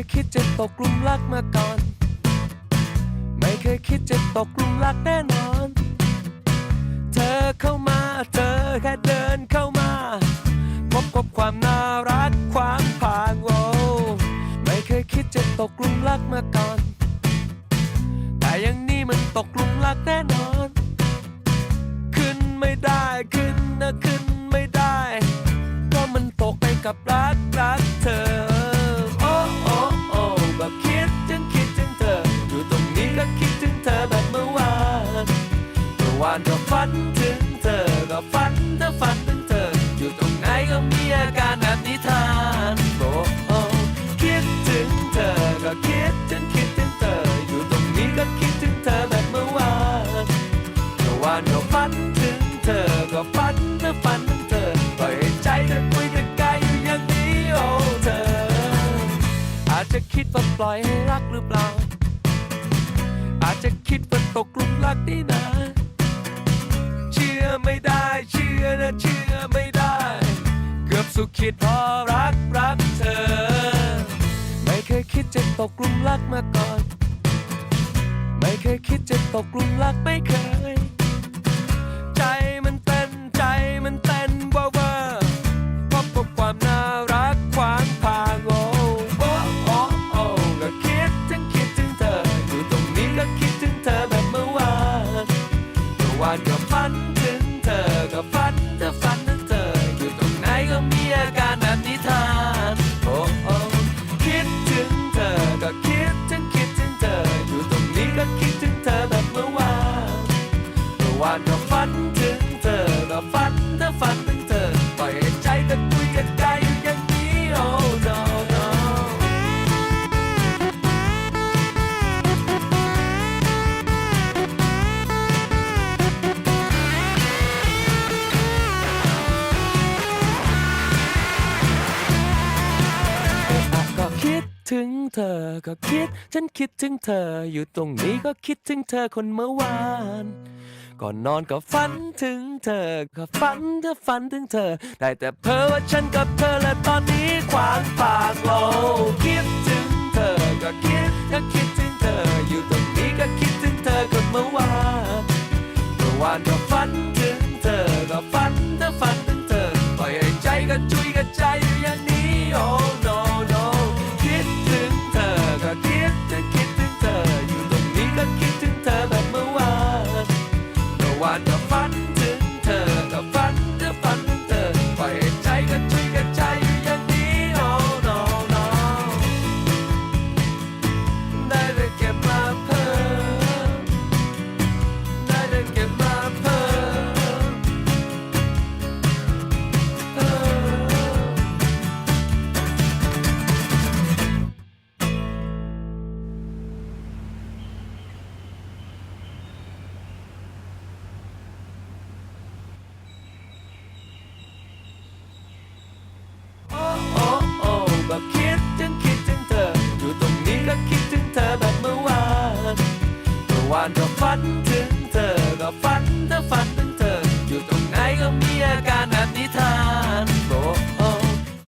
ยคิดจะตกกลุ่มรักมาก่อน ไม่เคยคิดจะตกกลุ่มรักแน่นอน เธอเข้ามา เธอแค่เดินเข้ามา พบกับความน่ารักความผางโวไม่เคยคิดจะตกกลุ่มรักมาก่อน แต่อยังนี้มันตกกลุ่มรักแน่นอน ขึ้นไม่ได้ขึ้นนะขึ้นไม่ได้เพราะมันตกไปกับรักรักเธอานก็ฝันถึงเธอ ก็ฝันถ้าฝันถึงเธอ อยู่ตรงไหนก็มีอาการแบบนิทานโอ้โอคิดถึงเธอ ก็คิดถึงคิดถึงเธอ อยู่ตรงนี้ก็คิดถึงเธอแบบเมื่อวานเมื่อวานก็ฝันถึงเธอ ก็ฝันถ้าฝันถึงเธอ ปล่อยให้ใจเธอคุยกับกายอยู่อย่างนี้โอ้เธอ อาจจะคิดว่าปล่อยให้รักหรือเปล่าอาจจะคิดว่าตกกลุ่มรักนี่นะ ไม่ได้ เชื่อนะเชื่อไม่ได้ เกือบสุดขีดพอรักรักเธอ ไม่เคยคิดจะตกกลุ่มรักมาก่อน ไม่เคยคิดจะตกกลุ่มรักไม่เคย เธอก็คิด ฉันคิดถึงเธอ อยู่ตรงนี้ก็คิดถึงเธอคนเมื่อวาน ก่อนนอนก็ฝันถึงเธอ ก็ฝันเธอฝันถึงเธอ ได้แต่เพ้อว่าฉันกับเธอและตอนนี้ขวางปากโลกคิดถึงเธอก็คิดก็คิด ฝันถึงเธอ ก็ฝันถ้าฝันถึงเธอ อยู่ตรงไหนก็มีอาการแบบนิทาน